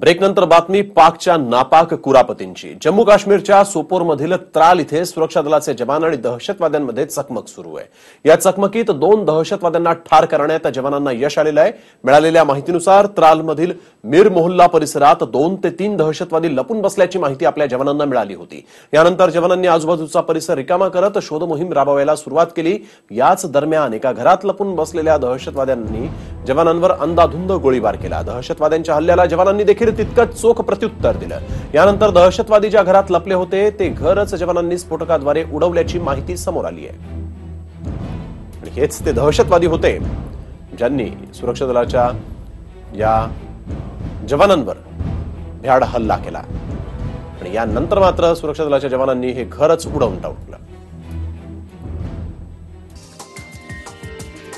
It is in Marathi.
ब्रेकनंतर बातमी पाकच्या नापाक कुरापतींची. जम्मू काश्मीरच्या सोपोरमधील त्राल इथे सुरक्षा दलाचे जवान आणि दहशतवाद्यांमध्ये चकमक सुरू आहे. या चकमकीत दोन दहशतवाद्यांना ठार करण्यात जवानांना यश आलेलं आहे. मिळालेल्या माहितीनुसार त्रालमधील मीर मोहल्ला परिसरात दोन ते तीन दहशतवादी लपून बसल्याची माहिती आपल्या जवानांना मिळाली होती. यानंतर जवानांनी आजूबाजूचा परिसर रिकामा करत शोधमोहीम राबवायला सुरुवात केली. याच दरम्यान एका घरात लपून बसलेल्या दहशतवाद्यांनी जवानांवर अंदाधुंद गोळीबार केला. दहशतवाद्यांच्या हल्ल्याला जवानांनी देखील तितकंच चोख प्रत्युत्तर दिलं. यानंतर दहशतवादी ज्या घरात लपले होते ते घरच जवानांनी स्फोटकाद्वारे उडवल्याची माहिती समोर आली आहे. आणि हेच ते दहशतवादी होते ज्यांनी सुरक्षा दलाच्या या जवानांवर भ्याड हल्ला केला. आणि यानंतर मात्र सुरक्षा दलाच्या जवानांनी हे घरच उडवून टाकलं.